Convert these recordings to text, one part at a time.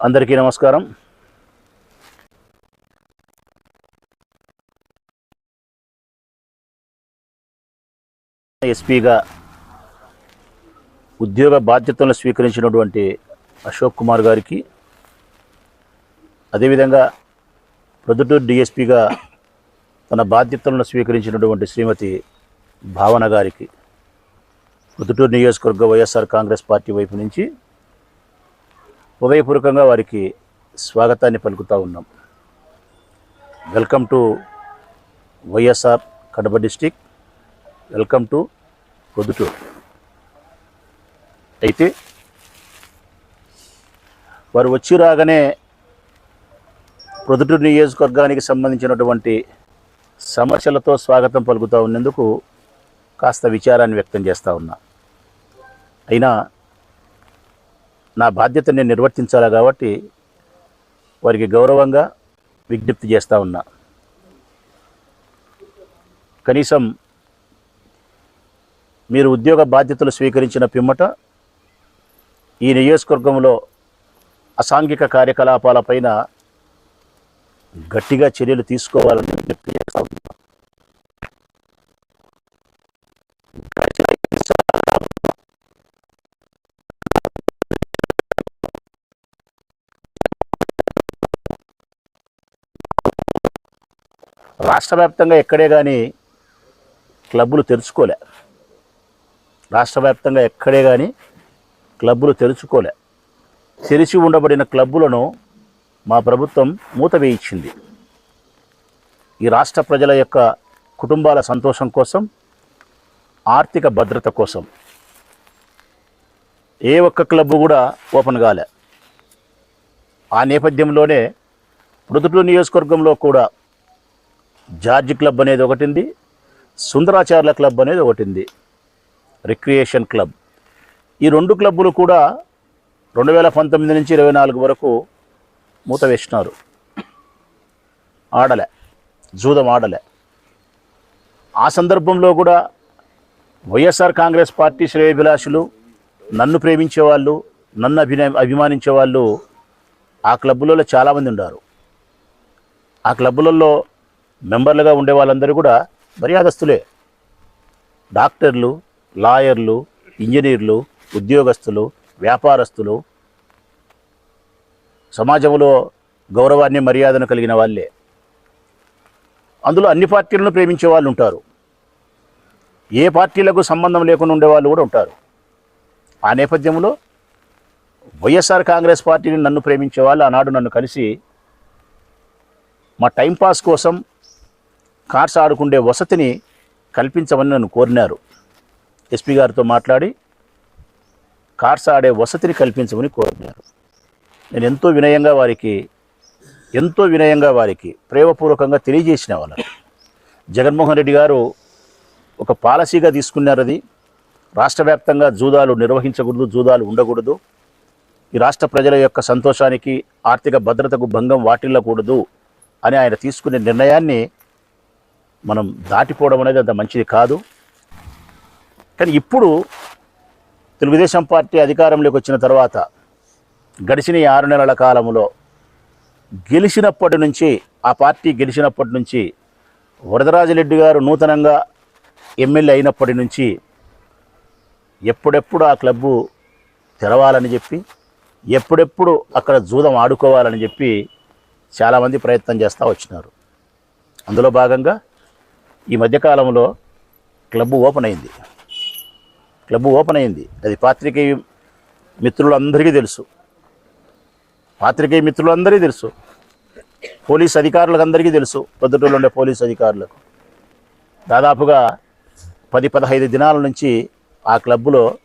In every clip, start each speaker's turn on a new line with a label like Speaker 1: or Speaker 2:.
Speaker 1: అందరికీ నమస్కారం. ఎస్పీగా ఉద్యోగ బాధ్యతలను స్వీకరించినటువంటి అశోక్ కుమార్ గారికి అదేవిధంగా ప్రొద్దుటూరు డిఎస్పీగా తన బాధ్యతలను స్వీకరించినటువంటి శ్రీమతి భావన గారికి ప్రొద్దుటూరు నియోజకవర్గ వైఎస్ఆర్ కాంగ్రెస్ పార్టీ వైపు నుంచి హృదయపూర్వకంగా వారికి స్వాగతాన్ని పలుకుతూ ఉన్నాం. Welcome to YSR Kadapa district. Welcome to Proddatur. అయితే వారు వచ్చి రాగానే ప్రొద్దుటూరు నియోజకవర్గానికి సంబంధించినటువంటి సమస్యలతో స్వాగతం పలుకుతూ ఉన్నందుకు కాస్త విచారాన్ని వ్యక్తం చేస్తూ ఉన్నా. అయినా నా బాధ్యత నేను నిర్వర్తించాలి కాబట్టి వారికి గౌరవంగా విజ్ఞప్తి చేస్తూ ఉన్నా. కనీసం మీరు ఉద్యోగ బాధ్యతలు స్వీకరించిన పిమ్మట ఈ నియోజకవర్గంలో అసాంఘిక కార్యకలాపాలపైన గట్టిగా చర్యలు తీసుకోవాలని విజ్ఞప్తి చేస్తా ఉన్నా. రాష్ట్ర వ్యాప్తంగా ఎక్కడే కానీ క్లబ్బులు తెరుచుకోలే. రాష్ట్ర వ్యాప్తంగా ఎక్కడే కానీ క్లబ్బులు తెరుచుకోలే. తెరిచి ఉండబడిన క్లబ్బులను మా ప్రభుత్వం మూత వేయించింది. ఈ రాష్ట్ర ప్రజల యొక్క కుటుంబాల సంతోషం కోసం ఆర్థిక భద్రత కోసం. ఏ ఒక్క క్లబ్బు కూడా ఓపెన్ కాలే. ఆ నేపథ్యంలోనే మృదుటూరు నియోజకవర్గంలో కూడా జార్జ్ క్లబ్ అనేది ఒకటి ఉంది సుందరాచార్ల క్లబ్ అనేది ఒకటి ఉంది రిక్రియేషన్ క్లబ్. ఈ రెండు క్లబ్బులు కూడా రెండు వేల పంతొమ్మిది నుంచి ఇరవై నాలుగు వరకు మూత వేసినారు. ఆడలే జూదం ఆడలే. ఆ సందర్భంలో కూడా వైఎస్ఆర్ కాంగ్రెస్ పార్టీ శ్రేయభిలాషులు నన్ను ప్రేమించే వాళ్ళు నన్ను అభిన అభిమానించే వాళ్ళు ఆ క్లబ్బులలో చాలామంది ఉన్నారు ఆ క్లబ్బులలో మెంబర్లుగా ఉండే వాళ్ళందరూ కూడా మర్యాదస్తులే. డాక్టర్లు లాయర్లు ఇంజనీర్లు ఉద్యోగస్తులు వ్యాపారస్తులు సమాజంలో గౌరవాన్ని మర్యాదను కలిగిన వాళ్ళే. అందులో అన్ని పార్టీలను ప్రేమించే వాళ్ళు ఉంటారు. ఏ పార్టీలకు సంబంధం లేకుండా ఉండేవాళ్ళు కూడా ఉంటారు. ఆ నేపథ్యంలో వైఎస్ఆర్ కాంగ్రెస్ పార్టీని నన్ను ప్రేమించే వాళ్ళు ఆనాడు నన్ను కలిసి మా టైంపాస్ కోసం కార్స్ ఆడుకుండే వసతిని కల్పించమని నన్ను కోరినారు. ఎస్పీ గారితో మాట్లాడి కార్స్ ఆడే వసతిని కల్పించమని కోరినారు. నేను ఎంతో వినయంగా వారికి ఎంతో వినయంగా వారికి ప్రేమపూర్వకంగా తెలియజేసిన వాళ్ళని. జగన్మోహన్ రెడ్డి గారు ఒక పాలసీగా తీసుకున్నారు అది రాష్ట్ర వ్యాప్తంగా జూదాలు నిర్వహించకూడదు జూదాలు ఉండకూడదు. ఈ రాష్ట్ర ప్రజల యొక్క సంతోషానికి ఆర్థిక భద్రతకు భంగం వాటిల్లకూడదు అని ఆయన తీసుకునే నిర్ణయాన్ని మనం దాటిపోవడం అనేది అంత మంచిది కాదు. కానీ ఇప్పుడు తెలుగుదేశం పార్టీ అధికారంలోకి వచ్చిన తర్వాత గడిచిన ఈ ఆరు నెలల కాలంలో గెలిచినప్పటి నుంచి ఆ పార్టీ గెలిచినప్పటి నుంచి వరదరాజరెడ్డి గారు నూతనంగా ఎమ్మెల్యే అయినప్పటి నుంచి ఎప్పుడెప్పుడు ఆ క్లబ్బు తెరవాలని చెప్పి ఎప్పుడెప్పుడు అక్కడ జూదం ఆడుకోవాలని చెప్పి చాలామంది ప్రయత్నం చేస్తూ వచ్చినారు. అందులో భాగంగా ఈ మధ్యకాలంలో క్లబ్బు ఓపెన్ అయింది. క్లబ్బు ఓపెన్ అయింది. అది పాత్రికేయ మిత్రులందరికీ తెలుసు. పాత్రికేయ మిత్రులందరికీ తెలుసు. పోలీస్ అధికారులకు అందరికీ తెలుసు. పొద్దుటూరులో ఉండే పోలీస్ అధికారులకు. దాదాపుగా పది పదహైదు దినాల నుంచి ఆ క్లబ్బులో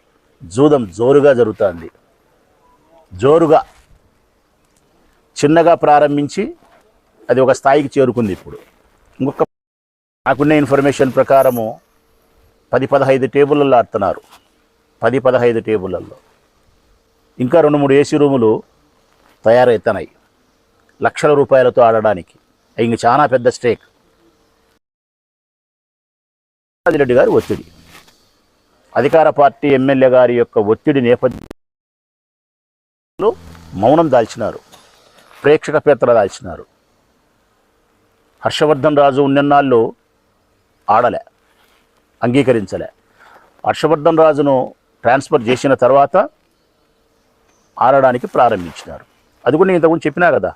Speaker 1: జూదం జోరుగా జరుగుతుంది. జోరుగా చిన్నగా ప్రారంభించి అది ఒక స్థాయికి చేరుకుంది ఇప్పుడు. ఇంకొక నాకున్న ఇన్ఫర్మేషన్ ప్రకారము పది పదహైదు టేబుళ్ళల్లో ఆడుతున్నారు. పది పదహైదు టేబుళ్ళల్లో. ఇంకా రెండు మూడు ఏసీ రూములు తయారవుతున్నాయి లక్షల రూపాయలతో ఆడడానికి. ఇంక చాలా పెద్ద స్టేక్. రెడ్డి గారి ఒత్తిడి. అధికార పార్టీ ఎమ్మెల్యే గారి యొక్క ఒత్తిడి నేపథ్యంలో మౌనం దాల్చినారు. ప్రేక్షక పేత్ర దాల్చినారు. హర్షవర్ధన్ రాజు ఉన్నన్నాళ్ళు ఆడలే అంగీకరించలే. హర్షవర్ధన్ రాజును ట్రాన్స్ఫర్ చేసిన తర్వాత ఆడడానికి ప్రారంభించినారు. అది కూడా నేను ఇంతకుముందు చెప్పినా కదా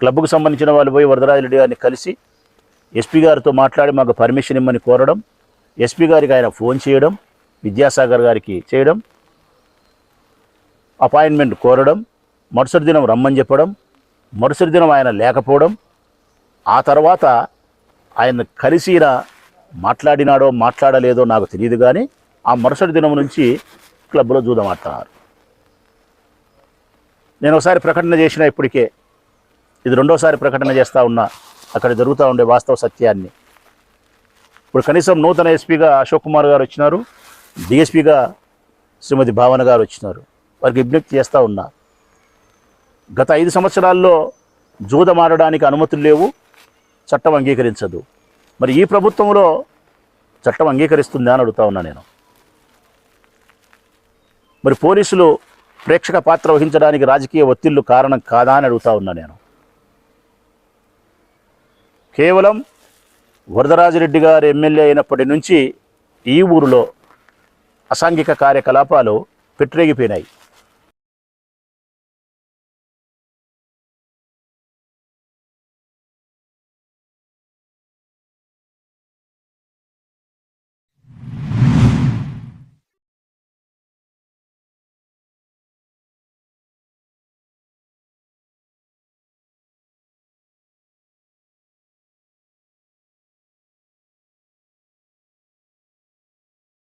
Speaker 1: క్లబ్కు సంబంధించిన వాళ్ళు పోయి వరదరాజరెడ్డి గారిని కలిసి ఎస్పీ గారితో మాట్లాడి మాకు పర్మిషన్ ఇమ్మని కోరడం ఎస్పీ గారికి ఆయన ఫోన్ చేయడం విద్యాసాగర్ గారికి చేయడం అపాయింట్మెంట్ కోరడం మరుసటి దినం రమ్మని చెప్పడం మరుసటి దినం ఆయన లేకపోవడం ఆ తర్వాత ఆయన కలిసిన మాట్లాడినాడో మాట్లాడలేదో నాకు తెలియదు కానీ ఆ మరుసటి దినం నుంచి క్లబ్లో జూదం ఆడుతున్నారు నేను ఒకసారి ప్రకటన చేసిన ఇప్పటికే ఇది రెండోసారి ప్రకటన చేస్తూ ఉన్నా అక్కడ జరుగుతూ ఉండే వాస్తవ సత్యాన్ని. ఇప్పుడు కనీసం నూతన ఎస్పీగా అశోక్ కుమార్ గారు వచ్చినారు డిఎస్పీగా శ్రీమతి భావన గారు వచ్చినారు వారికి విజ్ఞప్తి చేస్తూ ఉన్నా. గత ఐదు సంవత్సరాల్లో జూదమాడడానికి అనుమతులు లేవు చట్టం అంగీకరించదు. మరి ఈ ప్రభుత్వంలో చట్టం అంగీకరిస్తుందా అని అడుగుతా ఉన్నా నేను. మరి పోలీసులు ప్రేక్షక పాత్ర వహించడానికి రాజకీయ ఒత్తిళ్ళు కారణం కాదా అని అడుగుతా ఉన్నా నేను. కేవలం వరదరాజిరెడ్డి గారు ఎమ్మెల్యే అయినప్పటి నుంచి ఈ ఊరిలో అసాంఘిక కార్యకలాపాలు పెట్టిరేగిపోయినాయి